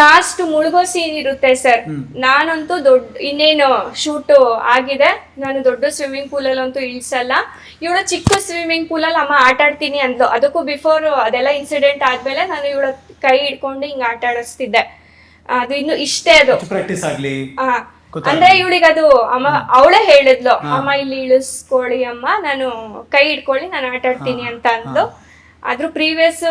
Last ಮುಳುಗೋ scene ಇರುತ್ತೆ sir. ನಾನಂತೂ ದೊಡ್ಡ ಇನ್ನೇನು ಶೂಟ್ ಆಗಿದೆ. ನಾನು ದೊಡ್ಡ ಸ್ವಿಮ್ಮಿಂಗ್ ಪೂಲ್ ಅಲ್ಲಂತೂ ಇಳಿಸಲ್ಲ. ಇವಳು ಚಿಕ್ಕ ಸ್ವಿಮ್ಮಿಂಗ್ ಪೂಲ್ ಅಲ್ಲಿ ಅಮ್ಮ ಆಟ ಆಡ್ತೀನಿ ಅಂದ್ಲು. ಅದಕ್ಕೂ ಬಿಫೋರ್ ಅದೆಲ್ಲ ಇನ್ಸಿಡೆಂಟ್ ಆದ್ಮೇಲೆ ನಾನು ಇವಳ ಕೈ ಹಿಡ್ಕೊಂಡು ಹಿಂಗ್ ಆಟ ಆಡಿಸ್ತಿದ್ದೆ. ಅದು ಇನ್ನು ಇಷ್ಟೇ ಅದು. ಪ್ರಾಕ್ಟೀಸ್ ಆಗ್ಲಿ? ಅಂದ್ರೆ ಇವಳಿಗೆ ಅದು ಅಮ್ಮ ಅವಳೇ ಹೇಳಿದ್ಲು ಅಮ್ಮ ಇಲ್ಲಿ ಇಳಿಸ್ಕೊಳ್ಳಿ ಅಮ್ಮ. ನಾನು ಕೈ ಹಿಡ್ಕೊಳ್ಳಿ ನಾನು ಆಟ ಆಡ್ತೀನಿ ಅಂತ ಅಂದ್ಲು. ಅದ್ರ ಪ್ರೀವಿಯಸ್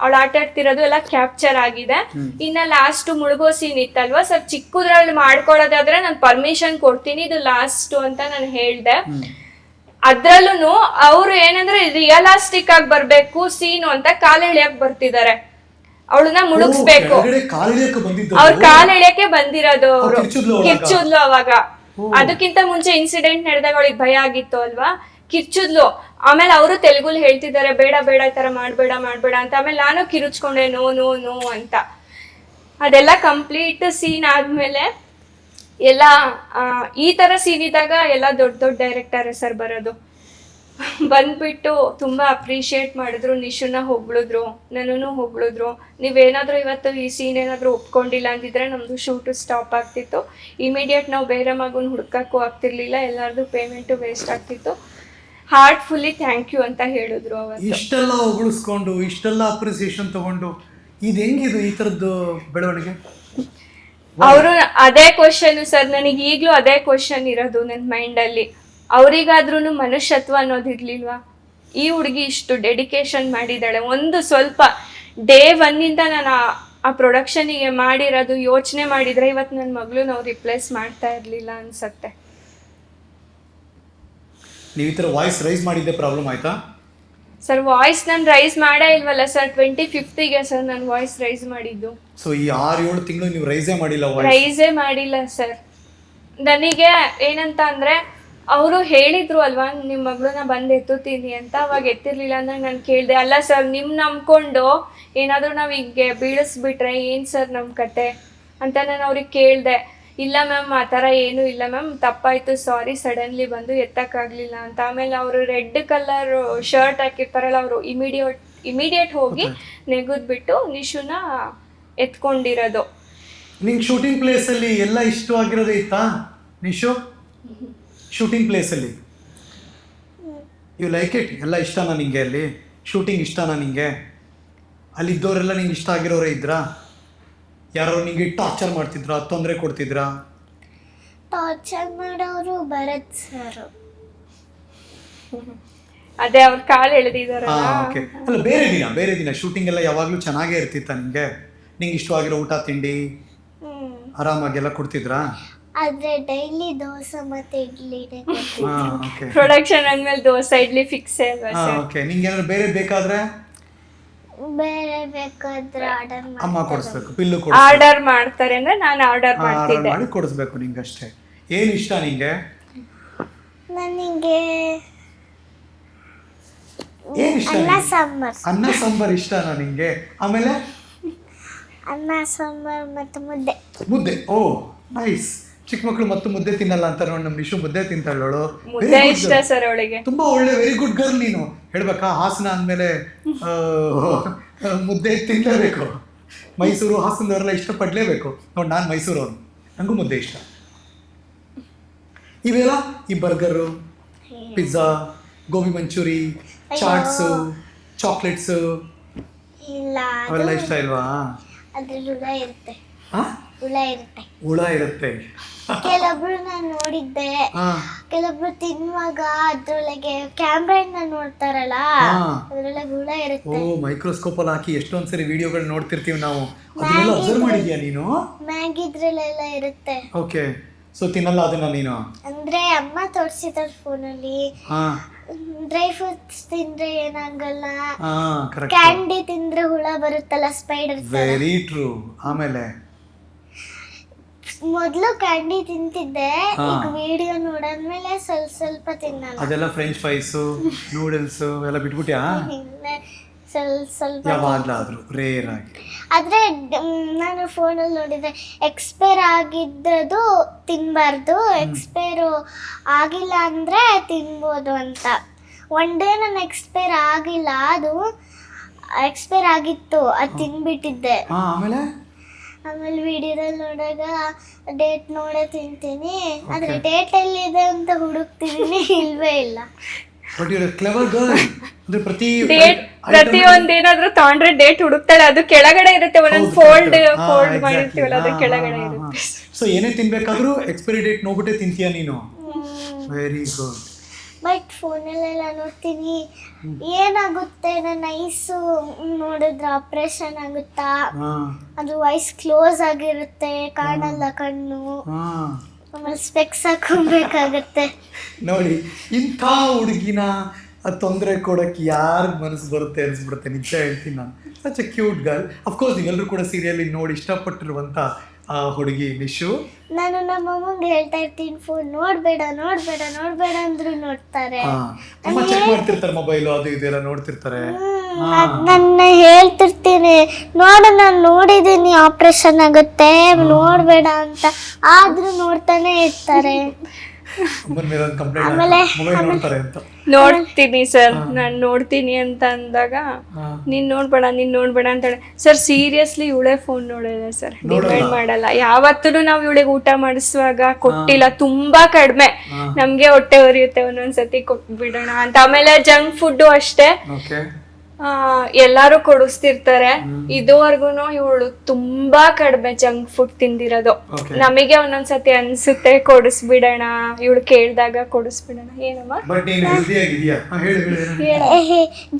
ಅವಳು ಆಟ ಆಡ್ತಿರೋದು ಎಲ್ಲ ಕ್ಯಾಪ್ಚರ್ ಆಗಿದೆ. ಇನ್ನ ಲಾಸ್ಟ್ ಮುಳುಗೋ ಸೀನ್ ಇತ್ತಲ್ವಾ? ಸ್ವಲ್ಪ ಚಿಕ್ಕದ್ರಲ್ಲಿ ಮಾಡ್ಕೊಳ್ಳೋದಾದ್ರೆ ನಾನು ಪರ್ಮಿಷನ್ ಕೊಡ್ತೀನಿ ಇದು ಲಾಸ್ಟ್ ಅಂತ ನಾನು ಹೇಳ್ದೆ. ಅದ್ರಲ್ಲೂ ಅವ್ರು ಏನಂದ್ರೆ ರಿಯಲಾಸ್ಟಿಕ್ ಆಗಿ ಬರ್ಬೇಕು ಸೀನು ಅಂತ ಕಾಲ್ ಎಳಿಯಕ್ ಬರ್ತಿದ್ದಾರೆ ಅವಳನ್ನ ಮುಳುಗಿಸ್ಬೇಕು. ಅವ್ರ ಕಾಲ್ ಎಳಿಯಕ್ಕೆ ಬಂದಿರೋದು ಅವ್ರ್ ಕಿಚುದ್ಲು ಅವಾಗ? ಅದಕ್ಕಿಂತ ಮುಂಚೆ ಇನ್ಸಿಡೆಂಟ್ ನಡೆದಾಗ ಅವಳಿಗೆ ಭಯ ಆಗಿತ್ತು ಅಲ್ವಾ? ಕಿರ್ಚಿದ್ಲು. ಆಮೇಲೆ ಅವರು ತೆಲುಗುಲ್ ಹೇಳ್ತಿದ್ದಾರೆ, ಬೇಡ ಬೇಡ ಈ ತರ ಮಾಡಬೇಡ ಮಾಡಬೇಡ ಅಂತ. ಆಮೇಲೆ ನಾನು ಕಿರುಚ್ಕೊಂಡೆ, ನೋ ನೋ ನೋ ಅಂತ. ಅದೆಲ್ಲ ಕಂಪ್ಲೀಟ್ ಸೀನ್ ಆದ್ಮೇಲೆ ಎಲ್ಲ ಈ ತರ ಸೀನ್ ಇದ್ದಾಗ ಎಲ್ಲ ದೊಡ್ಡ ದೊಡ್ಡ ಡೈರೆಕ್ಟರ್ ಸರ್ ಬರೋದು. ಬಂದ್ಬಿಟ್ಟು ತುಂಬಾ ಅಪ್ರಿಷಿಯೇಟ್ ಮಾಡಿದ್ರು. ನಿಶುನ ಹೊಗಳಿದ್ರು, ನನ್ನೂ ಹೊಗಳಿದ್ರು. ನೀವೇನಾದ್ರೂ ಇವತ್ತು ಈ ಸೀನ್ ಏನಾದರೂ ಒಪ್ಕೊಂಡಿಲ್ಲ ಅಂದಿದ್ರೆ ನಮ್ದು ಶೂಟ್ ಸ್ಟಾಪ್ ಆಗ್ತಿತ್ತು. ಇಮಿಡಿಯೇಟ್ ನಾವು ಬೇರೆ ಮಗುನ ಹುಡ್ಕಕ್ಕೂ ಆಗ್ತಿರ್ಲಿಲ್ಲ. ಎಲ್ಲರದು ಪೇಮೆಂಟು ವೇಸ್ಟ್ ಆಗ್ತಿತ್ತು. ಹಾರ್ಟ್ಫುಲ್ಲಿ ಥ್ಯಾಂಕ್ ಯು ಅಂತ ಹೇಳಿದ್ರು ಅವತ್ತು. ಇಷ್ಟೆಲ್ಲ ಹೊಗಳಿಸ್ಕೊಂಡು ಇಷ್ಟೆಲ್ಲ ಅಪ್ರಿಸಿಯೇಷನ್ ತಗೊಂಡು ಇದು ಹೆಂಗಿದು ಈ ತರದ್ದು ಬೆಳವಣಿಗೆ? ಅವರು ಅದೇ ಕ್ವಶನ್ ಸರ್ ನನಗೆ ಈಗಲೂ ಅದೇ ಕ್ವಶನ್ ಇರೋದು ನನ್ನ ಮೈಂಡಲ್ಲಿ ಅವರಿಗಾದ್ರೂ ಮನುಷ್ಯತ್ವ ಅನ್ನೋದು ಅನ್ನೋದಿರ್ಲಿಲ್ವಾ ಈ ಹುಡುಗಿ ಇಷ್ಟು ಡೆಡಿಕೇಶನ್ ಮಾಡಿದ್ದಾಳೆ. ಒಂದು ಸ್ವಲ್ಪ ಡೇ ಒನ್ನಿಂದ ನಾನು ಆ- ಆ ಪ್ರೊಡಕ್ಷನಿಗೆ ಮಾಡಿರೋದು ಯೋಚನೆ ಮಾಡಿದ್ರೆ ಇವತ್ತು ನನ್ನ ಮಗಳು ನಾವು ರಿಪ್ಲೇಸ್ ಮಾಡ್ತಾ ಇರಲಿಲ್ಲ ಅನ್ಸತ್ತೆ. ನೀವು ಈ ಥರ ವಾಯ್ಸ್ ರೈಸ್ ಮಾಡಿದ್ದೆ ಪ್ರಾಬ್ಲಮ್ ಆಯ್ತಾ? ಸರ್ ವಾಯ್ಸ್ ನಾನು ರೈಸ್ ಮಾಡೇ ಇಲ್ವಲ್ಲ ಸರ್ ಟ್ವೆಂಟಿ ಫಿಫ್ತಿಗೆ ಸರ್ ನಾನು ವಾಯ್ಸ್ ರೈಸ್ ಮಾಡಿದ್ದು. ಸೊ ಈ ಆರು ಏಳು ತಿಂಗಳು ನೀವು ರೈಸೇ ಮಾಡಿಲ್ಲ ವಾಯ್ಸ್ ರೈಸೇ ಮಾಡಿಲ್ಲ ಸರ್ ನನಗೆ ಏನಂತ ಅಂದರೆ ಅವರು ಹೇಳಿದ್ರು ಅಲ್ವಾ ನಿಮ್ಮ ಮಗಳನ್ನ ಬಂದು ಎತ್ತುತ್ತೀನಿ ಅಂತ ಅವಾಗ ಎತ್ತಿರ್ಲಿಲ್ಲ ಅಂದ್ರೆ ನಾನು ಕೇಳಿದೆ. ಅಲ್ಲ ಸರ್ ನಿಮ್ ನಂಬ್ಕೊಂಡು ಏನಾದರೂ ನಾವು ಹಿಂಗೆ ಬೀಳಿಸ್ಬಿಟ್ರೆ ಏನು ಸರ್ ನಮ್ಮ ಕತೆ ಅಂತ ನಾನು ಅವ್ರಿಗೆ ಕೇಳಿದೆ. ಇಲ್ಲ ಮ್ಯಾಮ್ ಆ ಥರ ಏನೂ ಇಲ್ಲ ಮ್ಯಾಮ್. ತಪ್ಪಾಯಿತು ಸಾರಿ ಸಡನ್ಲಿ ಬಂದು ಎತ್ತಕ್ಕಾಗಲಿಲ್ಲ ಅಂತ. ಆಮೇಲೆ ಅವರು ರೆಡ್ ಕಲರ್ ಶರ್ಟ್ ಹಾಕಿರ್ತಾರಲ್ಲ ಅವರು ಇಮಿಡಿಯೇಟ್ ಇಮಿಡಿಯೇಟ್ ಹೋಗಿ ನೆಗೆದ್ಬಿಟ್ಟು ನಿಶುನ ಎತ್ಕೊಂಡಿರೋದು. ನಿಂಗೆ ಶೂಟಿಂಗ್ ಪ್ಲೇಸಲ್ಲಿ ಎಲ್ಲ ಇಷ್ಟವಾಗಿರೋದು ಇತ್ತಾ ನಿಶು? ಶೂಟಿಂಗ್ ಪ್ಲೇಸಲ್ಲಿ ಯು ಲೈಕ್ ಇಟ್ ಎಲ್ಲ ಇಷ್ಟನಾ ನಿಂಗೆ ಅಲ್ಲಿ? ಶೂಟಿಂಗ್ ಇಷ್ಟನಾ ನಿಂಗೆ? ಅಲ್ಲಿದ್ದವರೆಲ್ಲ ನಿಂಗೆ ಇಷ್ಟ ಆಗಿರೋರೇ ಇದ್ರಾ? ಯಾರೋ ನಿಂಗೆ ಟಾರ್ಚರ್ ಮಾಡ್ತಿದ್ರಾ? ತೊಂದರೆ ಕೊಡ್ತಿದ್ರಾ? ಟಾರ್ಚರ್ ಮಾಡೋರು ಭರತ್ ಸರ್ ಅದೇ ಅವ್ರ ಕಾಲ್ ಹಾ ಎಳೆದಿದಾರಲ್ಲ ಓಕೆ ಅಲ್ಲ ಬೇರೆ ದಿನ ಬೇರೆ ದಿನ. ಶೂಟಿಂಗ್ ಎಲ್ಲ ಯಾವಾಗಲೂ ಚೆನ್ನಾಗೇ ಇರ್ತಿತ್ತ ನಿಂಗೆ? ನಿಂಗೆ ಇಷ್ಟವಾಗಿರೋ ಊಟ ತಿಂಡಿ? ಆರಾಮಾಗೆಲ್ಲ ಕೊಡ್ತಿದ್ರಾ? ಆದ್ರೆ ಡೈಲಿ ದೋಸೆ ಮತ್ತೆ ಇಡ್ಲಿ ಹಾ ಓಕೆ ಪ್ರೊಡಕ್ಷನ್ ಅಂದ್ಮೇಲೆ ದೋಸೆ ಇಡ್ಲಿ ಫಿಕ್ಸ್ ಹಾ ಸರ್ ಓಕೆ ನಿಂಗೆ ಏನಾದ್ರು ಬೇರೆ ಬೇಕಾದ್ರೆ? ಬೇರೆ ಬೇಕಾದ್ರೆ ಆರ್ಡರ್ ಅಮ್ಮ ಕೊಡಿಸ್ಬೇಕು ಬಿಲ್ಲು ಕೊಡಿಸ್ಬೇಕು. ಆರ್ಡರ್ ಮಾಡ್ತಾರೆ ಅಂದ್ರೆ ನಾನು ಆರ್ಡರ್ ಆರ್ಡರ್ ಮಾಡ್ತಿದ್ದೆ. ಮಾಡಿ ಕೊಡಿಸ್ಬೇಕು ನಿಂಗೆ ಅಷ್ಟೇ ಏನು ಇಷ್ಟ ನಿಂಗೆ? ನನಗೆ ಏನು ಇಷ್ಟ ಅನ್ನ ನಿಂಗೆ? ಸಾಂಬಾರ್. ಅನ್ನ ಸಾಂಬಾರ್ ಇಷ್ಟನಾ ನಿಂಗೆ? ಆಮೇಲೆ? ಅನ್ನ ಸಾಂಬಾರ್ ಮತ್ತು ಮುದ್ದೆ. ಮುದ್ದೆ. ಓ ನೈಸ್ ಚಿಕ್ಕ ಮಕ್ಕಳು ಮತ್ತು ಮುದ್ದೆ ತಿನ್ನಲ್ಲ ಅಂತ ನೋಡಿ ನಮ್ಮ ನಿಶು ಮುದ್ದೆ ತಿಂತಾಳೋಳು ಮುದ್ದೆ ಇಷ್ಟ ಸರ್ ಅವಳಿಗೆ. ತುಂಬಾ ಒಳ್ಳೆ ವೆರಿ ಗುಡ್ ಗರ್ಲ್ ನೀನು. ಹೇಳ್ಬೇಕಾ? ಹಾಸನ ಅಂದಮೇಲೆ ಮುದ್ದೆ ತಿನ್ನಲೇಬೇಕು. ಮೈಸೂರು ಹಾಸನದವರೆಲ್ಲ ಇಷ್ಟಪಡಲೇಬೇಕು. ನೋಡಿ ನಾನು ಅವ್ರು ನನಗೂ ಮುದ್ದೆ ಇಷ್ಟ. ಇವೆಲ್ಲ? ಈ burger pizza gobi manchuri chaats chocolates. ಅವೆಲ್ಲ ಇಷ್ಟ ಇಲ್ವಾ? ಹುಳ ಇರುತ್ತೆ? ಹುಳ ಇರುತ್ತೆ. ಇರುತ್ತೆ ನೋಡಿದ್ದೆ. ಕೆಲವೊಬ್ರು ತಿನ್ನುವಾಗ ಅದ್ರೊಳಗೆ ಕ್ಯಾಮ್ರಾಯಿಂದ ನೋಡ್ತಾರಲ್ಲ. ಅದ್ರೊಳಗೆ ಹುಳ ಓ ಇರುತ್ತೆ ಮೈಕ್ರೋಸ್ಕೋಪ್ ಅಲ್ಲಿ ಹಾಕಿ ಎಷ್ಟೊಂದ್ ಸರಿ ವಿಡಿಯೋಗಳು ನೋಡ್ತಿರ್ತೀವಿ ನಾವು. ಅದನ್ನೆಲ್ಲ ಅಬ್ಸರ್ವ್ ಮಾಡಿದ್ಯಾ ನೀನು? ಮ್ಯಾಗಿ ಇದ್ರಲ್ಲೆಲ್ಲ ಇರುತ್ತೆ. ಓಕೆ. ಸೊ ತಿನ್ನಲ್ಲ ಅದನ್ನ ನೀನು? ಅಂದ್ರೆ ಅಮ್ಮ ತೋರಿಸಿದಾರೆ ಫೋನಲ್ಲಿ ಡ್ರೈ ಫ್ರೂಟ್ಸ್ ತಿಂದ್ರೆ ಏನಾಗಲ್ಲ. ಕ್ಯಾಂಡಿ ತಿಂದ್ರೆ ಹುಳ ಬರುತ್ತಲ್ಲ ಸ್ಪೈಡರ್ ವೆರಿ ಟ್ರೂ ಆಮೇಲೆ? ಮೊದ್ಲು ಕ್ಯಾಂಡಿ ತಿಂತಿದ್ದೆ ಹಾ. ಈಗ ವಿಡಿಯೋ ನೋಡಾದ್ಮೇಲೆ ಸ್ವಲ್ಪ ಸ್ವಲ್ಪ ತಿನ್ನಲ್ಲ. ಅದೆಲ್ಲ ಫ್ರೆಂಚ್ ಫ್ರೈಸು ನೂಡಲ್ಸ್ ಎಲ್ಲ ಬಿಟ್ಬಿಟ್ಯಾ? ಸ್ವಲ್ಪ ಸ್ವಲ್ಪ ಯಾವಾಗ್ಲಾದ್ರು ರೇರ್ ಆಗಿ. ಆದ್ರೆ ಡ್- ಮ್, ನಾನು ಫೋನಲ್ಲಿ ನೋಡಿದೆ ಎಕ್ಸ್ಪೈರ್ ಆಗಿದ್ದದು ತಿನ್ಬಾರ್ದು ಎಕ್ಸ್ಪೈರ್ ಆಗಿಲ್ಲ ಅಂದ್ರೆ ತಿನ್ಬೋದು ಅಂತ. ಒನ್ ಡೇ ನಾನು ಎಕ್ಸ್ಪೈರ್ ಆಗಿಲ್ಲ ಅದು ಎಕ್ಸ್ಪೈರ್ ಆಗಿತ್ತು ಅದು ತಿನ್ಬಿಟ್ಟಿದ್ದೆ. ಹಾ ಆಮೇಲೆ? ಆಮೇಲೆ ವಿಡಿಯೋದಲ್ಲಿ ನೋಡಾಗ ಡೇಟ್ ನೋಡೇ ತಿಂತೀನಿ. ಆದ್ರೆ ಡೇಟ್ ಎಲ್ಲಿದೆ ಅಂತ ಹುಡುಕ್ತಿದೀನಿ ಇಲ್ವೇ ಇಲ್ಲ. ಬಟ್ ಇವ್ರ ಕ್ಲೆವರ್ ಗರ್ಲ್ ಅಂದ್ರೆ ಪ್ರತಿ ಡೇಟ್ ಪ್ರತಿಯೊಂದ್ ಏನಾದ್ರೂ ತಗೊಂಡ್ರೆ ಡೇಟ್ ಹುಡುಕ್ತಾಳೆ. ಅದು ಕೆಳಗಡೆ ಇರುತ್ತೆ. ಒಂದೊಂದು ಫೋಲ್ಡ್ ಫೋಲ್ಡ್ ಮಾಡಿರ್ತೀವಲ್ಲ ಅದು ಕೆಳಗಡೆ ಇರುತ್ತೆ. ಸೊ ಏನೇ ತಿನ್ಬೇಕಾದ್ರೂ ಎಕ್ಸ್ಪೈರಿ ಡೇಟ್ ನೋಡ್ಬಿಟ್ಟೆ ತಿಂತೀಯ ನೀನು? ವೆರಿ ಗುಡ್ ಬಟ್ ಫೋನಲ್ಲೆಲ್ಲ ನೋಡ್ತೀನಿ. ಏನಾಗುತ್ತೆ? ನನ್ನ ಐಸು ನೋಡಿದ್ರೆ ಆಪ್ರೇಷನ್ ಆಗುತ್ತಾ? ಅದು ವಾಯ್ಸ್ ಕ್ಲೋಸ್ ಆಗಿರುತ್ತೆ ಕಾಣಲ್ಲ ಕಣ್ಣು. ಆಮೇಲೆ ಸ್ಪೆಕ್ಸ್ ಹಾಕೊಬೇಕಾಗತ್ತೆ. ನೋಡಿ ಇಂಥ ಹುಡುಗಿನ ತೊಂದರೆ ಕೊಡಕ್ಕೆ ಯಾರು ಮನಸ್ಸು ಬರುತ್ತೆ ಅನಿಸ್ಬಿಡುತ್ತೆ ನಿಜ ಹೇಳ್ತೀನಿ ನಾನು. Such a cute girl of course ಎಲ್ಲರೂ ಕೂಡ ಸೀರಿಯಲ್ ನೋಡಿ ಇಷ್ಟಪಟ್ಟಿರುವಂಥ ಆ ಹುಡುಗಿ ನಿಶು. ನಾನು ನಮ್ಮ ಅಮ್ಮಂಗೆ ಹೇಳ್ತಾ ಇರ್ತೀನಿ ಫೋನ್ ನೋಡ್ಬೇಡ ನೋಡ್ಬೇಡ ನೋಡ್ಬೇಡ ಅಂದ್ರು ನೋಡ್ತಾರೆ. ಹಾ ತುಂಬಾ ಚೆಕ್ ಮಾಡ್ತಿರ್ತಾರೆ ಮೊಬೈಲು ಅದು ಇದೆಲ್ಲ ನೋಡ್ತಿರ್ತಾರೆ. ನನ್ನ ಹೇಳ್ತಿರ್ತೀನಿ. ನೋಡು ನಾನು ನೋಡಿದೀನಿ ಆಪರೇಷನ್ ಆಗುತ್ತೆ ನೋಡ್ಬೇಡ ಅಂತ. ಆದ್ರೂ ನೋಡ್ತಾನೆ ಇರ್ತಾರೆ. ಅಂತ. ನೋಡ್ತೀನಿ ಸರ್ ನಾನ್ ನೋಡ್ತೀನಿ ಅಂತ ಅಂದಾಗ. ನೀನ್ ನೋಡ್ಬೇಡ ನೀನ್ ನೋಡ್ಬೇಡ ಅಂತಾಳೆ. ಸರ್ ಸೀರಿಯಸ್ಲಿ ಇವಳೆ ಫೋನ್ ನೋಡಲ್ಲ ಸರ್. ಡಿಪೆಂಡ್ ಮಾಡಲ್ಲ. ಯಾವತ್ತೂ ನಾವ್ ಇವಳಿಗೆ ಊಟ ಮಾಡಿಸುವಾಗ ಕೊಟ್ಟಿಲ್ಲ ತುಂಬಾ ಕಡಿಮೆ. ನಮ್ಗೆ ಹೊಟ್ಟೆ ಉರಿಯುತ್ತೆ ಒಂದೊಂದ್ಸತಿ ಕೊಟ್ಬಿಡೋಣ ಅಂತ. ಆಮೇಲೆ ಜಂಕ್ ಫುಡ್ ಅಷ್ಟೇ. ಎಲ್ಲಾರು ಕೊಡಿಸ್ತಿರ್ತಾರೆ. ಇದುವರೆಗೂ ಇವಳು ತುಂಬಾ ಕಡಿಮೆ ಜಂಕ್ ಫುಡ್ ತಿಂದಿರೋದು. ನಮಗೆ ಒಂದೊಂದ್ಸತಿ ಅನ್ಸುತ್ತೆ ಕೊಡಿಸ್ಬಿಡೋಣ. ಇವಳು ಕೇಳ್ದಾಗ ಕೊಡಿಸ್ಬಿಡೋಣ. ಏನಮ್ಮ?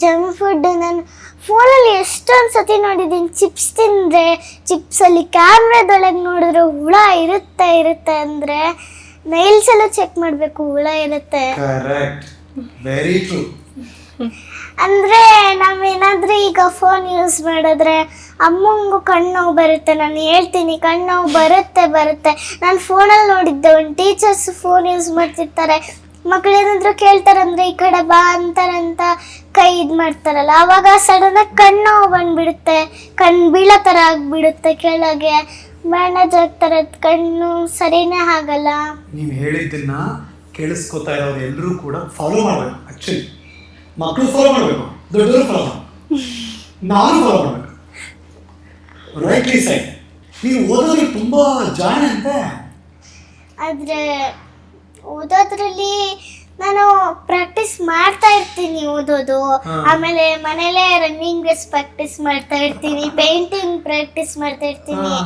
ಜಂಕ್ ಫುಡ್ ನಾನು ಫೋನಲ್ಲಿ ಎಷ್ಟೊಂದು ಸತಿ ನೋಡಿದ್ದೀನಿ. ಚಿಪ್ಸ್ ತಿಂದ್ರೆ ಚಿಪ್ಸ್ ಅಲ್ಲಿ ಕ್ಯಾಮ್ರಾದೊಳಗೆ ನೋಡಿದ್ರೆ ಹುಳ ಇರುತ್ತೆ ಇರುತ್ತೆ ಅಂದರೆ ಎಲ್ಲ ಚೆಕ್ ಮಾಡಬೇಕು ಹುಳ ಇರುತ್ತೆ. ಕರೆಕ್ಟ್ ವೆರಿ ಟ್ರೂ ಅಂದರೆ ನಾವೇನಾದರೂ ಈಗ ಫೋನ್ ಯೂಸ್ ಮಾಡಿದ್ರೆ ಅಮ್ಮಂಗೂ ಕಣ್ಣು ಬರುತ್ತೆ, ನಾನು ಹೇಳ್ತೀನಿ ಕಣ್ಣು ಬರುತ್ತೆ ಬರುತ್ತೆ. ನಾನು ಫೋನಲ್ಲಿ ನೋಡಿದ್ದೆ ಒಂದು ಟೀಚರ್ಸ್ ಫೋನ್ ಯೂಸ್ ಮಾಡ್ತಿರ್ತಾರೆ. ಮಕ್ಳು ಏನಾದರೂ ಕೇಳ್ತಾರಂದ್ರೆ ಈ ಕಡೆ ಬಾ ಅಂತಾರಂತ ಕೈ ಇದು ಮಾಡ್ತಾರಲ್ಲ, ಆವಾಗ ಸಡನ್ನಾಗಿ ಕಣ್ಣು ಬಂದ್ಬಿಡುತ್ತೆ. ಕಣ್ಣು ಬೀಳೋ ಥರ ಆಗಿಬಿಡುತ್ತೆ ಕೆಳಗೆ. ಮ್ಯಾನೇಜ್ ಆಗ್ತಾರೆ ಕಣ್ಣು ಸರಿನೇ ಆಗಲ್ಲ. ನೀವು ಹೇಳಿದ್ದನ್ನ ಕೇಳಿಸ್ಕೊತಾ ಇರೋರು ಎಲ್ಲರೂ ಕೂಡ ಫಾಲೋ ಮಾಡಬೇಕು ಆಕ್ಚುಲಿ ಮಕ್ಕಳು ಫಾಲೋ ಮಾಡಬೇಕು. ದೊಡ್ಡವರು ಫಾಲೋ ಮಾಡಬೇಕು ನಾನು ಫಾಲೋ ಮಾಡಬೇಕು. ರೈಟ್ಲಿ ಸೈಡ್ ನೀವು ಓದೋದ್ರಲ್ಲಿ ತುಂಬಾ ಜಾಣ ಅಂತೆ. ಆದರೆ ಓದೋದ್ರಲ್ಲಿ ನಾನು ಪ್ರಾಕ್ಟೀಸ್ ಮಾಡ್ತಾ ಇರ್ತೀನಿ ಓದೋದು. ಆಮೇಲೆ ಮನೇಲೆ ರನ್ನಿಂಗ್ ರೇಸ್ ಪ್ರಾಕ್ಟೀಸ್ ಮಾಡ್ತಾ ಇರ್ತೀನಿ ಪೇಂಟಿಂಗ್ ಪ್ರಾಕ್ಟೀಸ್ ಮಾಡ್ತಾ ಇರ್ತೀನಿ.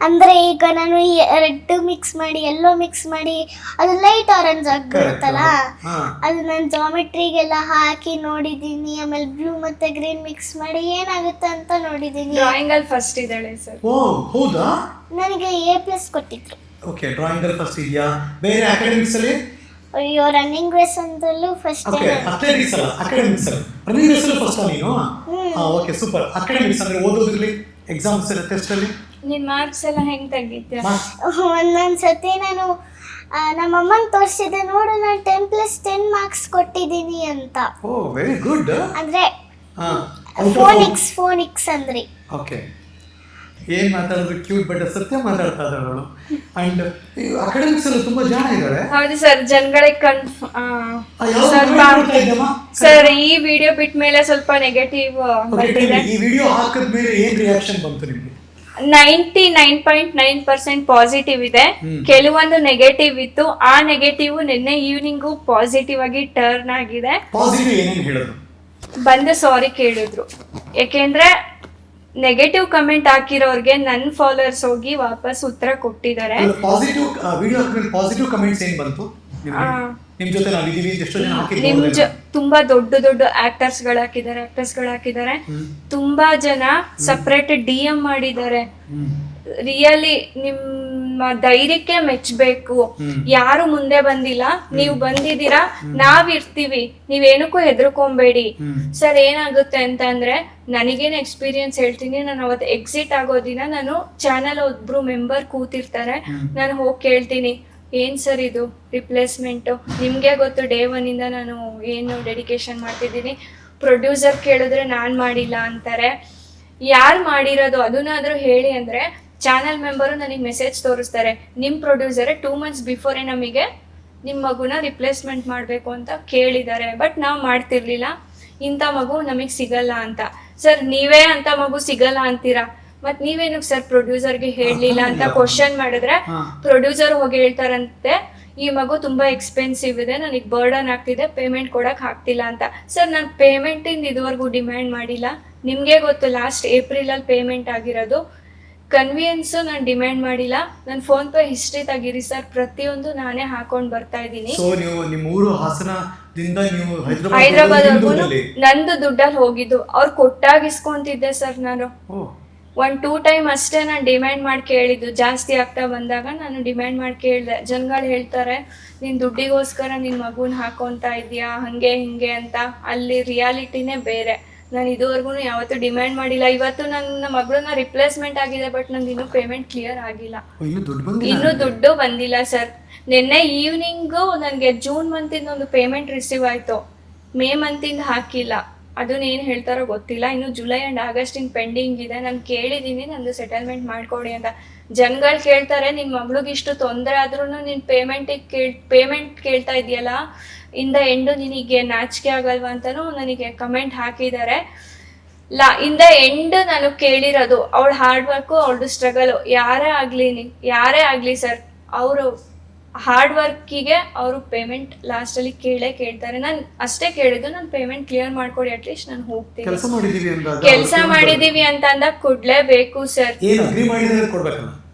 ಅಂದ್ರೆ ಈಗ ನಾನು ಈ ರೆಡ್ ಮಿಕ್ಸ್ ಮಾಡಿ ಎಲ್ಲೋ ಮಿಕ್ಸ್ ಮಾಡಿ ಅದು ಲೈಟ್ ಆರೆಂಜ್ ಆಗ್ಬಿಡುತ್ತಲ್ಲ? ಹಾ. ಅದು ನಾನು ಜಾಮೆಟ್ರಿಗೆಲ್ಲ ಹಾಕಿ ನೋಡಿದ್ದೀನಿ ಆಮೇಲೆ ಬ್ಲೂ ಮತ್ತೆ ಗ್ರೀನ್ ಮಿಕ್ಸ್ ಮಾಡಿ ಏನಾಗುತ್ತೆ ಅಂತ ನೋಡಿದ್ದೀನಿ ಡ್ರಾಯಿಂಗ್ ಅಲ್ಲಿ ಫಸ್ಟ್ ಇದ್ದಾಳೆ ಸರ್ ಓ ಹೌದಾ? ನನಗೆ ಎ ಪ್ಲಸ್ ಕೊಟ್ಟಿದ್ರು. ಓಕೆ ಡ್ರಾಯಿಂಗ್ ಅಲ್ಲಿ ಫಸ್ಟ್ ಇದೆಯಾ? ಬೇರೆ ಅಕಾಡೆಮಿಕ್ಸ್ ಅಲ್ಲಿ? ಅಯ್ಯೋ ರನ್ನಿಂಗ್ ರೇಸ್ ಅಂತಲೂ ಫಸ್ಟ್ ಓಕೆ ಅಥ್ಲೆಟಿಕ್ಸ್ ಅಲ್ಲ ಅಕಾಡೆಮಿಕ್ಸ್ ಅಲ್ಲಿ. ರನ್ನಿಂಗ್ ರೇಸ್ ಅಲ್ಲಿ ಫಸ್ಟ್ ನೀನು? ಓಕೆ ಸೂಪರ್ ಅಕಾಡೆಮಿಕ್ಸ್ ಅಂದ್ರೆ ಓದೋದ್ರಲ್ಲಿ ಎಕ್ಸಾಮ್ಸ್ ಎಲ್ಲ ಟೆಸ್ಟ್ ಅಲ್ಲಿ? ನಿನ್ ಮಾರ್ಕ್ಸ್ ಎಲ್ಲ ಹೆಂಗ್ ತೆಗಿತ್ಯಾ? ಒಂದೊಂದ್ ಒಂದೊಂದು ಸತಿ ನಾನು ನಮ್ಮ ಅಮ್ಮನ್ ತೋರಿಸಿದೆ ನೋಡು ನಾನು ಟೆನ್ ಪ್ಲಸ್ ಟೆನ್ ಮಾರ್ಕ್ಸ್ ಕೊಟ್ಟಿದ್ದೀನಿ ಅಂತ. ಓ ವೆರಿ ಗುಡ್ ಅಂದ್ರೆ ಹಾ ಫೋನಿಕ್ಸ್ ಫೋನಿಕ್ಸ್ ಅಂದ್ರಿ. ಓಕೆ ಏನ್ ಮಾತಾಡಿದ್ರು ಕ್ಯೂಟ್ ಬಟ್ ಸತ್ಯ ಮಾತಾಡ್ತಾ ಇದ್ದಾಳೆ ಅವಳು ಅಂಡ್ ಅಕಾಡೆಮಿಕ್ಸ್ ಅಲ್ಲಿ ತುಂಬಾ ಜನ ಇದ್ದಾರೆ. ಹೌದು ಸರ್ ಜನಗಳಿಗೆ ಕನ್ಫರ್ಮ್? ಸರ್ ಈ ವಿಡಿಯೋ ಬಿಟ್ ಮೇಲೆ ಸ್ವಲ್ಪ ನೆಗೆಟಿವ್ ಈ ವಿಡಿಯೋ ಹಾಕಿದ್ಮೇಲೆ ಏನ್ ರಿಯಾಕ್ಷನ್ ಬಂತು ನಿಮಗೆ? Ninety nine point nine percent positive ಇದೆ ಕೆಲವೊಂದು ನೆಗೆಟಿವ್ ಇತ್ತು. ಆ ನೆಗೆಟಿವ್ ನಿನ್ನೆ ಈವ್ನಿಂಗು ಪಾಸಿಟಿವ್ ಆಗಿ ಟರ್ನ್ ಆಗಿದೆ. ಬಂದು ಸಾರಿ ಕೇಳಿದ್ರು. ಯಾಕೆಂದ್ರೆ ನೆಗೆಟಿವ್ ಕಮೆಂಟ್ ಹಾಕಿರೋರ್ಗೆ ನನ್ನ ಫಾಲೋವರ್ಸ್ ಹೋಗಿ ವಾಪಸ್ ಉತ್ತರ ಕೊಟ್ಟಿದ್ದಾರೆ. ಪಾಸಿಟಿವ್ ವಿಡಿಯೋ ಹಾಕಿದ್ಮೇಲೆ ಪಾಸಿಟಿವ್ ಕಮೆಂಟ್ಸ್ ಏನ್ ಬಂತು? ನಿಮ್ಗೆ? ಆ. ನಿಮ್ ಜೊತೆ ನಾವು ಇದೀವಿ ಎಷ್ಟೋ ಜನ ಹಾಕಿದ್ರು ನಿಮ್ ಜ ತುಂಬಾ ದೊಡ್ಡ ದೊಡ್ಡ ಆಕ್ಟರ್ಸ್ಗಳು ಹಾಕಿದ್ದಾರೆ ಆಕ್ಟರ್ಸ್ಗಳು ಹಾಕಿದ್ದಾರೆ. ತುಂಬಾ ಜನ ಸಪ್ರೇಟ್ ಡಿ ಎಂ ಮಾಡಿದ್ದಾರೆ. ರಿಯಲಿ ನಿಮ್ಮ ಧೈರ್ಯಕ್ಕೆ ಮೆಚ್ಚಬೇಕು ಯಾರು ಮುಂದೆ ಬಂದಿಲ್ಲ ನೀವು ಬಂದಿದ್ದೀರಾ ನಾವ್ ಇರ್ತೀವಿ ನೀವೇನಕ್ಕೂ ಹೆದರ್ಕೊಂಬೇಡಿ. ಸರ್ ಏನಾಗುತ್ತೆ ಅಂತಂದ್ರೆ ನನಗೇನು ಎಕ್ಸ್ಪೀರಿಯನ್ಸ್ ಹೇಳ್ತೀನಿ ನಾನು ಅವತ್ತು ಎಕ್ಸಿಟ್ ಆಗೋ ದಿನ ನಾನು ಚಾನಲ್ ಒಬ್ರು ಮೆಂಬರ್ ಕೂತಿರ್ತಾರೆ. ನಾನು ಹೋಗಿ ಕೇಳ್ತೀನಿ ಏನ್ ಸರ್ ಇದು ರಿಪ್ಲೇಸ್ಮೆಂಟು ನಿಮ್ಗೆ ಗೊತ್ತು ಡೇ ಒನ್ ಇಂದ ನಾನು ಏನು ಡೆಡಿಕೇಶನ್ ಮಾಡ್ತಿದ್ದೀನಿ. ಪ್ರೊಡ್ಯೂಸರ್ ಕೇಳಿದ್ರೆ ನಾನ್ ಮಾಡಿಲ್ಲ ಅಂತಾರೆ. ಯಾರು ಮಾಡಿರೋದು ಅದನ್ನಾದ್ರೂ ಹೇಳಿ ಅಂದ್ರೆ ಚಾನಲ್ ಮೆಂಬರು ನನಗೆ ಮೆಸೇಜ್ ತೋರಿಸ್ತಾರೆ ನಿಮ್ ಪ್ರೊಡ್ಯೂಸರೇ ಟೂ ಮಂತ್ಸ್ ಬಿಫೋರೇ ನಮಗೆ ನಿಮ್ಮ ಮಗುನ ರಿಪ್ಲೇಸ್ಮೆಂಟ್ ಮಾಡಬೇಕು ಅಂತ ಕೇಳಿದ್ದಾರೆ ಬಟ್ ನಾವು ಮಾಡ್ತಿರ್ಲಿಲ್ಲ. ಇಂಥ ಮಗು ನಮಗೆ ಸಿಗಲ್ಲ ಅಂತ. ಸರ್ ನೀವೇ ಅಂತ ಮಗು ಸಿಗಲ್ಲ ಅಂತೀರಾ? ಮತ್ ನೀವೇನಕ್ ಸರ್ ಪ್ರೊಡ್ಯೂಸರ್ಗೆ ಹೇಳಲಿಲ್ಲ ಅಂತ ಕ್ವಶನ್ ಮಾಡಿದ್ರೆ ಪ್ರೊಡ್ಯೂಸರ್ ಹೋಗಿ ಹೇಳ್ತಾರಂತೆ ಈ ಮಗು ತುಂಬಾ ಎಕ್ಸ್ಪೆನ್ಸಿವ್ ಇದೆ ನನಗೆ ಬರ್ಡನ್ ಆಗ್ತಿದೆ ಪೇಮೆಂಟ್ ಕೊಡಕ್ ಆಗ್ತಿಲ್ಲ ಅಂತ. ಸರ್ ನಾನು ಪೇಮೆಂಟ್ ಇಂದ ಇದುವರೆಗೂ ಡಿಮ್ಯಾಂಡ್ ಮಾಡಿಲ್ಲ. ನಿಮ್ಗೆ ಗೊತ್ತು ಲಾಸ್ಟ್ ಏಪ್ರಿಲ್ ಅಲ್ಲಿ ಪೇಮೆಂಟ್ ಆಗಿರೋದು. ಕನ್ವಿಯನ್ಸ್ ನಾನು ಡಿಮ್ಯಾಂಡ್ ಮಾಡಿಲ್ಲ. ನನ್ನ ಫೋನ್ ಪೇ ಹಿಸ್ಟ್ರಿ ತೆಗೀರಿ ಸರ್ ಪ್ರತಿಯೊಂದು ನಾನೇ ಹಾಕೊಂಡು ಬರ್ತಾ ಇದ್ದೀನಿ. ಹೈದ್ರಾಬಾದ್ ನೀವು ನಿಮ್ಮ ಊರು ಹಾಸನದಿಂದ ನೀವು ಹೈದರಾಬಾದ್ ಹೈದರಾಬಾದ್ ಹೋಗೋದು ನಿಮ್ದು ಊರಲ್ಲಿ? ನಂದು ದುಡ್ಡಲ್ಲಿ ಹೋಗಿದ್ದು. ಅವ್ರು ಕೊಟ್ಟಾಗ ಇಸ್ಕೊಂತಿದ್ದೆ ಸರ್ ನಾನು ಒಂದ್ ಒನ್ ಟೂ ಟೈಮ್ ಅಷ್ಟೇ ನಾನು ಡಿಮ್ಯಾಂಡ್ ಮಾಡಿ ಕೇಳಿದ್ದು. ಜಾಸ್ತಿ ಆಗ್ತಾ ಬಂದಾಗ ನಾನು ಡಿಮ್ಯಾಂಡ್ ಮಾಡಿ ಕೇಳಿದೆ. ಜನಗಳು ಹೇಳ್ತಾರೆ ನಿನ್ ದುಡ್ಡಿಗೋಸ್ಕರ ನಿನ್ ಮಗುನ್ ಹಾಕೊಂತ ಇದೀಯಾ ಹಂಗೆ ಹಿಂಗೆ ಅಂತ. ಅಲ್ಲಿ ರಿಯಾಲಿಟಿನೇ ಬೇರೆ. ನಾನು ಇದುವರೆಗೂ ಯಾವತ್ತೂ ಡಿಮ್ಯಾಂಡ್ ಮಾಡಿಲ್ಲ. ಇವತ್ತು ನನ್ನ ಮಗಳನ್ನ ರಿಪ್ಲೇಸ್ಮೆಂಟ್ ಆಗಿದೆ ಬಟ್ ನಂದು ಇನ್ನೂ ಪೇಮೆಂಟ್ ಕ್ಲಿಯರ್ ಆಗಿಲ್ಲ. ಇನ್ನೂ ದುಡ್ಡು ಬಂದಿಲ್ಲ ಸರ್ ನಿನ್ನೆ ಈವ್ನಿಂಗು ನನಗೆ ಜೂನ್ ಮಂತಿಂದ ಒಂದು ಪೇಮೆಂಟ್ ರಿಸೀವ್ ಆಯ್ತು. ಮೇ ಮಂತಿಂದ ಹಾಕಿಲ್ಲ. ಅದನ್ನ ಏನು ಹೇಳ್ತಾರೋ ಗೊತ್ತಿಲ್ಲ. ಇನ್ನು ಜುಲೈ ಆ್ಯಂಡ್ ಆಗಸ್ಟಿನ ಪೆಂಡಿಂಗ್ ಇದೆ. ನಾನು ಕೇಳಿದ್ದೀನಿ ನಂದು ಸೆಟಲ್ಮೆಂಟ್ ಮಾಡ್ಕೊಡಿ ಅಂತ. ಜನಗಳು ಕೇಳ್ತಾರೆ ನಿನ್ನ ಮಗಳಿಗೆ ಇಷ್ಟು ತೊಂದರೆ ಆದ್ರೂ ನೀನು ಪೇಮೆಂಟಿಗೆ ಕೇಳ್ ಪೇಮೆಂಟ್ ಕೇಳ್ತಾ ಇದೆಯಲ್ಲ? ಇಂದ ಎಂಡು ನಿನಗೆ ನಾಚಿಕೆ ಆಗಲ್ವಾ ಅಂತಲೂ ನನಗೆ ಕಮೆಂಟ್ ಹಾಕಿದ್ದಾರೆ. ಲಾ ಇಂದ ಎಂಡ್ ನಾನು ಕೇಳಿರೋದು ಅವಳ ಹಾರ್ಡ್ ವರ್ಕು ಅವಳದು ಸ್ಟ್ರಗಲ್ ಯಾರೇ ಆಗ್ಲಿ ನೀ- ಯಾರೇ ಆಗ್ಲಿ ಸರ್ ಅವರು ಹಾರ್ಡ್ ವರ್ಕಿಗೆ ಅವರು ಪೇಮೆಂಟ್ ಲಾಸ್ಟಲ್ಲಿ ಕೇಳೇ ಕೇಳ್ತಾರೆ. ನಾನು ಅಷ್ಟೇ ಕೇಳಿದ್ದು ನಾನು ಪೇಮೆಂಟ್ ಕ್ಲಿಯರ್ ಮಾಡ್ಕೊಡಿ ಅಟ್ಲೀಸ್ಟ್ ನಾನು ಹೋಗ್ತೀನಿ. ಕೆಲಸ ಮಾಡಿದೀವಿ ಅಂದಾಗ ಕೆಲಸ ಮಾಡಿದೀವಿ ಅಂತ ಅಂದಾಗ ಕೊಡ್ಲೇಬೇಕು ಸರ್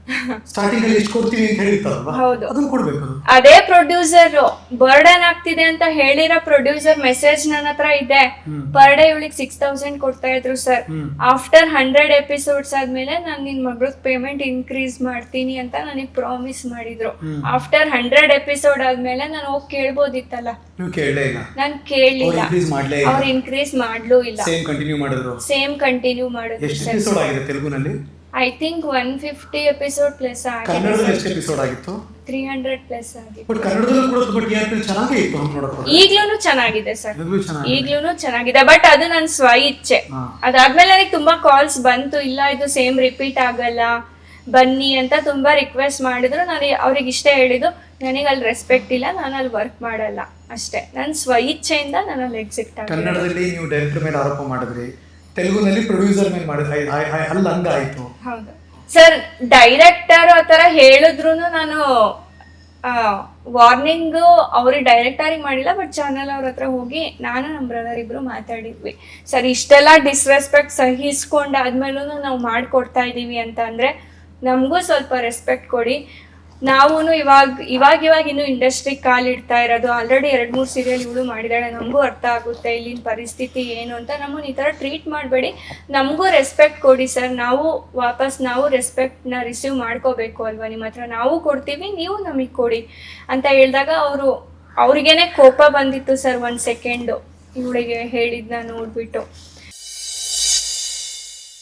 ಏನು ಅಗ್ರಿ ಮಾಡಿದ್ರೆ ಕೊಡ್ಬೇಕಲ್ಲ ಸ್ಟಾರ್ಟಿಂಗ್ ಅಲ್ಲಿ ಎಷ್ಟು ಕೊಡ್ತೀವಿ ಅಂತ ಹೇಳಿರ್ತಾರಲ್ವಾ? ಹೌದು. ಅದನ್ನ ಕೊಡ್ಬೇಕು. ಅದು. ಅದೇ ಪ್ರೊಡ್ಯೂಸರ್ ಬರ್ಡನ್ ಆಗ್ತಿದೆ ಅಂತ ಹೇಳಿರೋ ಪ್ರೊಡ್ಯೂಸರ್ ಮೆಸೇಜ್ ನನ್ನ ಹತ್ರ ಇದೆ. ಪರ್ ಡೇ ಇವಳಿಗೆ ಸಿಕ್ಸ್ ತೌಸಂಡ್ ಕೊಡ್ತಾ ಇದ್ರು ಸರ್ ಹ್ಮ್. ಆಫ್ಟರ್ ಹಂಡ್ರೆಡ್ ಎಪಿಸೋಡ್ಸ್ ಆದ್ಮೇಲೆ ನಾನು ನಿನ್ ಮಗಳದ್ ಪೇಮೆಂಟ್ ಇನ್ಕ್ರೀಸ್ ಮಾಡ್ತೀನಿ ಅಂತ ನನಗೆ ಪ್ರಾಮಿಸ್ ಮಾಡಿದ್ರು. ಹ್ಮ್. ಆಫ್ಟರ್ ಹಂಡ್ರೆಡ್ ಎಪಿಸೋಡ್ ಆದ್ಮೇಲೆ ನಾನು ಹೋಗಿ ಕೇಳ್ಬೋದಿತ್ತಲ್ಲ? ನೀವು ಕೇಳಲೇ ಇಲ್ಲ. ನಾನು ಅವ್ರು ಕೇಳಲಿಲ್ಲ ಇನ್ಕ್ರೀಸ್ ಮಾಡ್ಲೇ ಇಲ್ಲ. ಅವ್ರು ಇನ್ಕ್ರೀಸ್ ಮಾಡ್ಲೂ ಇಲ್ಲ. ಸೇಮ್ ಕಂಟಿನ್ಯೂ ಮಾಡಿದ್ರು. ಸೇಮ್ ಕಂಟಿನ್ಯೂ ಮಾಡಿದ್ರು ಎಷ್ಟು ಸರ್ ಎಪಿಸೋಡ್ ಆಗಿದೆ ತೆಲುಗುನಲ್ಲಿ? I think one fifty episode plus ಆಗಿದೆ. ಕನ್ನಡದಲ್ಲಿ ಎಷ್ಟು ಎಪಿಸೋಡ್ ಆಗಿತ್ತು? ತ್ರೀ ಹಂಡ್ರೆಡ್ ಪ್ಲಸ್ ಆಗಿದೆ. ಬಟ್ ಕನ್ನಡದಲ್ಲೂ ಕೂಡ ತುಂಬಾ ಪಿ ಇತ್ತು ನೋಡೋಕೆ ಈಗ್ಲೂ ಚೆನ್ನಾಗಿದೆ ಸರ್. ಈಗಲೂ ಚೆನ್ನಾಗಿ ಈಗ್ಲೂ ಚೆನ್ನಾಗಿದೆ. ಬಟ್ ಅದು ನನ್ನ ಸ್ವ ಇಚ್ಛೆ ಅದಾದ್ಮೇಲೆ ನನಗೆ ತುಂಬಾ ಕಾಲ್ಸ್ ಬಂತು. ಇಲ್ಲ ಇದು ಸೇಮ್ ರಿಪೀಟ್ ಆಗಲ್ಲ. ಬನ್ನಿ ಅಂತ ತುಂಬಾ ರಿಕ್ವೆಸ್ಟ್ ಮಾಡಿದ್ರು. ನಾನು ಅವ್ರಿಗೆ ಇಷ್ಟೇ ಹೇಳಿದ್ದು ನನಗೆ ಅಲ್ಲಿ ರೆಸ್ಪೆಕ್ಟ್ ಇಲ್ಲ. ನಾನು ಅಲ್ಲಿ ವರ್ಕ್ ಮಾಡಲ್ಲ. ಅಷ್ಟೇ. ನನ್ನ ಸ್ವ ಇಚ್ಛೆಯಿಂದ ನಾನು ಅಲ್ಲಿ ಎಕ್ಸಿಟ್ ಕನ್ನಡದಲ್ಲಿ ನೀವು ಡೈರೆಕ್ಟರ್ ಮೇಲೆ ಆರೋಪ ಮಾಡಿದ್ರಿ. ತೆಲುಗುನಲ್ಲಿ ಪ್ರೊಡ್ಯೂಸರ್ ಮೇಲೆ ಮಾಡಿದ್ರೆ ಅಲ್ಲಿ ಹಂಗ ಆಯ್ತು ಹೌದು. ಸರ್ ಡೈರೆಕ್ಟರ್ ಆ ಥರ ಹೇಳಿದ್ರು ನಾನು ವಾರ್ನಿಂಗ್ ಅವ್ರಿಗೆ ಡೈರೆಕ್ಟಾಗಿ ಮಾಡಿಲ್ಲ ಬಟ್ ಚಾನಲ್ ಅವ್ರ ಹತ್ರ ಹೋಗಿ ನಾನು ನಮ್ಮ ಬ್ರದರ್ ಇಬ್ರು ಮಾತಾಡಿದ್ವಿ. ಸರ್ ಇಷ್ಟೆಲ್ಲ ಡಿಸ್ರೆಸ್ಪೆಕ್ಟ್ ಸಹಿಸ್ಕೊಂಡಾದ್ಮೇಲೂ ನಾವು ಮಾಡಿಕೊಡ್ತಾ ಇದ್ದೀವಿ ಅಂತ ಅಂದರೆ ನಮಗೂ ಸ್ವಲ್ಪ ರೆಸ್ಪೆಕ್ಟ್ ಕೊಡಿ. ನಾವು ಇವಾಗ ಇವಾಗ ಇವಾಗ ಇನ್ನು ಇಂಡಸ್ಟ್ರಿ ಕಾಲಿಡ್ತಾ ಇರೋದು. ಆಲ್ರೆಡಿ ಎರಡು ಮೂರು ಸೀರಿಯಲ್ ಇವಳು ಮಾಡಿದಾಳೆ. ನಮಗೂ ಅರ್ಥ ಆಗುತ್ತೆ ಇಲ್ಲಿನ ಪರಿಸ್ಥಿತಿ ಏನು ಅಂತ. ನಮ್ಮನ್ನು ಈ ಥರ ಟ್ರೀಟ್ ಮಾಡಬೇಡಿ. ನಮಗೂ ರೆಸ್ಪೆಕ್ಟ್ ಕೊಡಿ ಸರ್. ನಾವು ವಾಪಸ್ ನಾವು ರೆಸ್ಪೆಕ್ಟ್ನ ರಿಸೀವ್ ಮಾಡ್ಕೋಬೇಕು ಅಲ್ವಾ? ನಿಮ್ಮ ಹತ್ರ ನಾವು ಕೊಡ್ತೀವಿ, ನೀವು ನಮಗೆ ಕೊಡಿ ಅಂತ ಹೇಳಿದಾಗ ಅವರು, ಅವ್ರಿಗೇನೆ ಕೋಪ ಬಂದಿತ್ತು ಸರ್ ಒಂದು ಸೆಕೆಂಡು ಇವಳಿಗೆ ಹೇಳಿದ್ನ ನೋಡ್ಬಿಟ್ಟು.